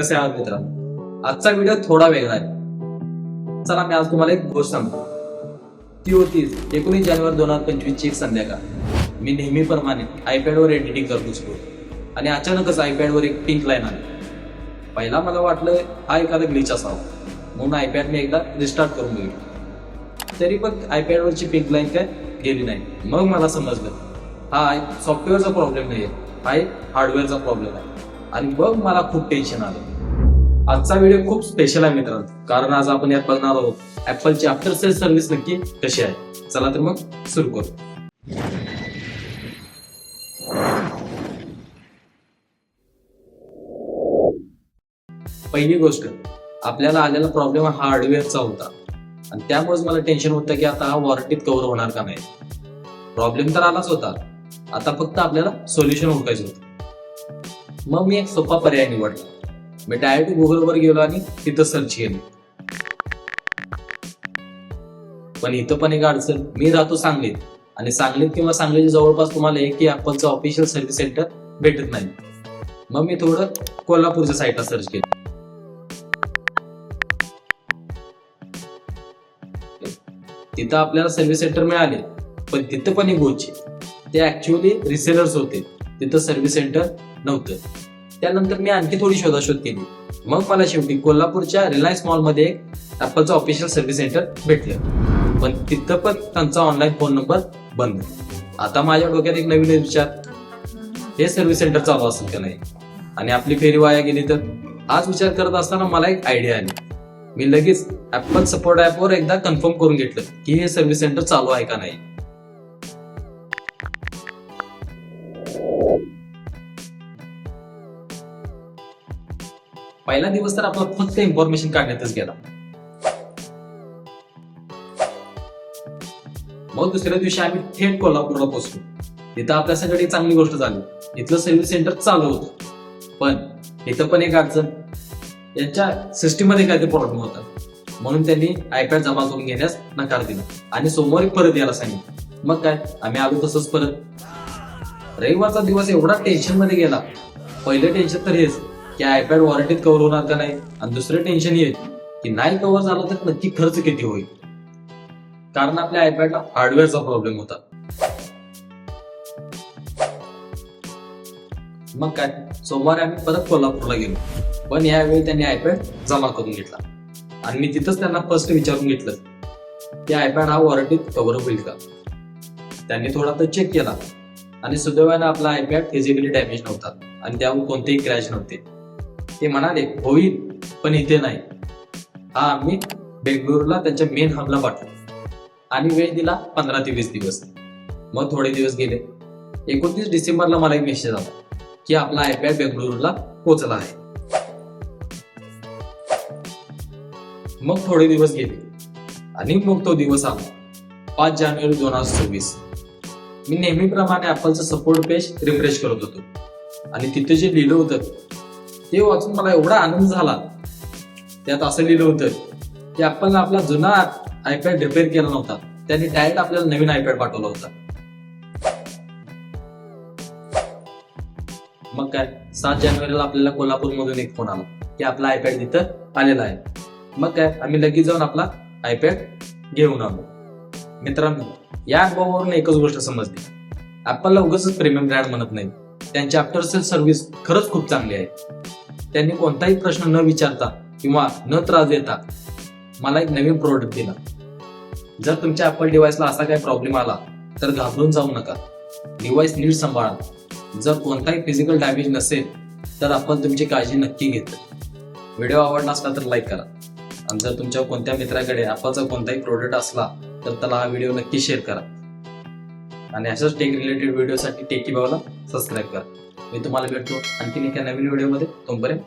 कसे आहात मित्रांनो? आजचा व्हिडिओ थोडा वेगळा आहे. चला मी आज तुम्हाला एक गोष्ट सांगतो. ती होती एकोणीस जानेवारी दोन हजार पंचवीस ची एक संध्याकाळ. मी नेहमीप्रमाणे आयपॅडवर एडिटिंग करत असतो. आणि अचानकच आयपॅडवर एक पिंक लाईन आली. पहिला मला वाटलं हा एखादा ग्लिच असावा. म्हणून आयपॅड मी एकदा रिस्टार्ट करून बघितलं. तरी पण आयपॅडवरची पिंक लाईन काय गेली नाही. मग मला समजलं हा सॉफ्टवेअरचा प्रॉब्लेम नाही आहे हा एक हार्डवेअरचा प्रॉब्लेम आहे. आणि मग मला खूप टेन्शन आलं. आजचा व्हिडिओ खूप स्पेशल आहे मित्रांनो. कारण आज आपण यात बघणार आहोत ऍपलची आफ्टर सेल सर्व्हिस नक्की कशी आहे? चला तर मग सुरू करू. पहिली गोष्ट आपल्याला आलेला प्रॉब्लेम हा हार्डवेअरचा होता. आणि त्यामुळेच मला टेन्शन होतं की आता हा वॉरंटीत कव्हर होणार का नाही. प्रॉब्लेम तर आलाच होता. आता फक्त आपल्याला सोल्युशन ओळखायचं होतं. मग मी एक सोपा पर्याय निवडला. मी डायरेक्ट गुगलवर गेलो आणि तिथं सर्च केलं. पण इथं पण एक अडचण मी राहतो सांगलीत. आणि सांगलीत किंवा सांगलीच्या जवळपास तुम्हाला एक की ऍपलचं ऑफिशियल सर्व्हिस सेंटर भेटत नाही. मग मी थोडं कोल्हापूरच्या साईटला सर्च केलं. तिथं आपल्याला सर्व्हिस सेंटर मिळाले पण तिथं पण एक गोची ते ऍक्च्युअली रिसेलर्स होते. तिथं सर्व्हिस सेंटर नव्हतं. त्यानंतर मी आणखी थोडी शोधाशोध केली. मग मला शेवटी कोल्हापूरच्या रिलायन्स मॉलमध्ये एक ऍपलचं ऑफिशियल सर्व्हिस सेंटर भेटलं. पण तिथं पण त्यांचा ऑनलाईन फोन नंबर बंद. आता माझ्या डोक्यात एक नवीन विचार. हे सर्व्हिस सेंटर चालू असेल का नाही? आणि आपली फेरी वाया गेली तर? आज विचार करत असताना मला एक आयडिया आली. मी लगेच ऍपल सपोर्ट ऍपवर एकदा कन्फर्म करून घेतलं की हे सर्व्हिस सेंटर चालू आहे का नाही. पहिला दिवस तर आपला फक्त इन्फॉर्मेशन काढण्यातच गेला. मग दुसऱ्या दिवशी आम्ही थेट कोल्हापूरला पोहोचलो. तिथं आपल्यासाठी चांगली गोष्ट झाली. इथलं सर्व्हिस सेंटर चालू होतं. पण इथं पण एक अडचण. यांच्या सिस्टीममध्ये काहीतरी प्रॉब्लेम होता. म्हणून त्यांनी आयपॅड जमा करून घेण्यास नकार दिला. आणि सोमवारी परत यायला सांगितलं. मग काय? आम्ही आलो तसंच परत. रविवारचा दिवस एवढा टेन्शनमध्ये गेला. पहिलं टेन्शन तर हेच की आयपॅड वॉरंटीत कव्हर होणार का नाही? आणि दुसरं टेन्शन हे की नाही कव्हर झालं तर नक्की खर्च किती होईल? कारण आपल्या आयपॅडला हार्डवेअरचा प्रॉब्लेम होता. मग काय? सोमवारी आम्ही परत कोल्हापूरला गेलो. पण यावेळी त्यांनी आयपॅड जमा करून घेतला. आणि मी तिथंच त्यांना फर्स्ट विचारून घेतलं की आयपॅड हा वॉरंटीत कव्हर होईल का? त्यांनी थोडा तर चेक केला. आणि सुदैवानं आपला आयपॅड फिजिकली डॅमेज नव्हता. आणि त्यावर कोणतेही क्रॅश नव्हते. ते म्हणाले होईल पण इथे नाही. हा आम्ही बेंगळुरूला त्यांच्या मेन हबला पाठवलो आणि वेळ दिला पंधरा ते वीस दिवस. मग थोडे दिवस गेले. एकोणतीस डिसेंबरला मला एक मेसेज आला की आपला आयपॅड बेंगळुरूला पोचला आहे. मग थोडे दिवस गेले. आणि मग तो दिवस आला पाच जानेवारी दोन हजार सव्वीस. मी नेहमीप्रमाणे ॲपलचं सपोर्ट पेज रिफ्रेश करत होतो. आणि तिथे जे लिहिलं होतं ते वाचून मला एवढा आनंद झाला. त्यात असं लिहिलं होतं की आपण आपला जुना आयपॅड रिपेअर केला नव्हता. त्यांनी डायरेक्ट आपल्याला नवीन आयपॅड पाठवला होता. मग काय? सात जानेवारीला आपल्याला कोल्हापूरमधून एक फोन आला की आपला आयपॅड तिथं आलेला आहे. मग काय? आम्ही लगेच जाऊन आपला आयपॅड घेऊन आलो. मित्रांनो या अनुभवावरून एकच गोष्ट समजली ऍपलला उगाच प्रीमियम ब्रँड म्हणत नाही. त्यांची आफ्टर सेल सर्व्हिस खरंच खूप चांगली आहे. त्यांनी कोणताही प्रश्न न विचारता किंवा न त्रास देता मला एक नवीन प्रोडक्ट दिला. जर तुमच्या ऍपल डिव्हाइसला असा काही प्रॉब्लेम आला तर घाबरून जाऊ नका. डिव्हाइस नीट सांभाळा. जर कोणताही फिजिकल डॅमेज नसेल तर आपण तुमची काळजी नक्की घेतो. व्हिडिओ आवडला असला तर लाईक करा. आणि जर तुमच्या कोणत्या मित्राकडे ॲपलचा कोणताही प्रोडक्ट असला तर त्याला हा व्हिडिओ नक्की शेअर करा. आणि अशाच टेक रिलेटेड व्हिडिओसाठी टेकी भावाला सबस्क्राईब करा. मी तुम्हाला भेटतो आणखीन एका नवीन व्हिडिओमध्ये तोपर्यंत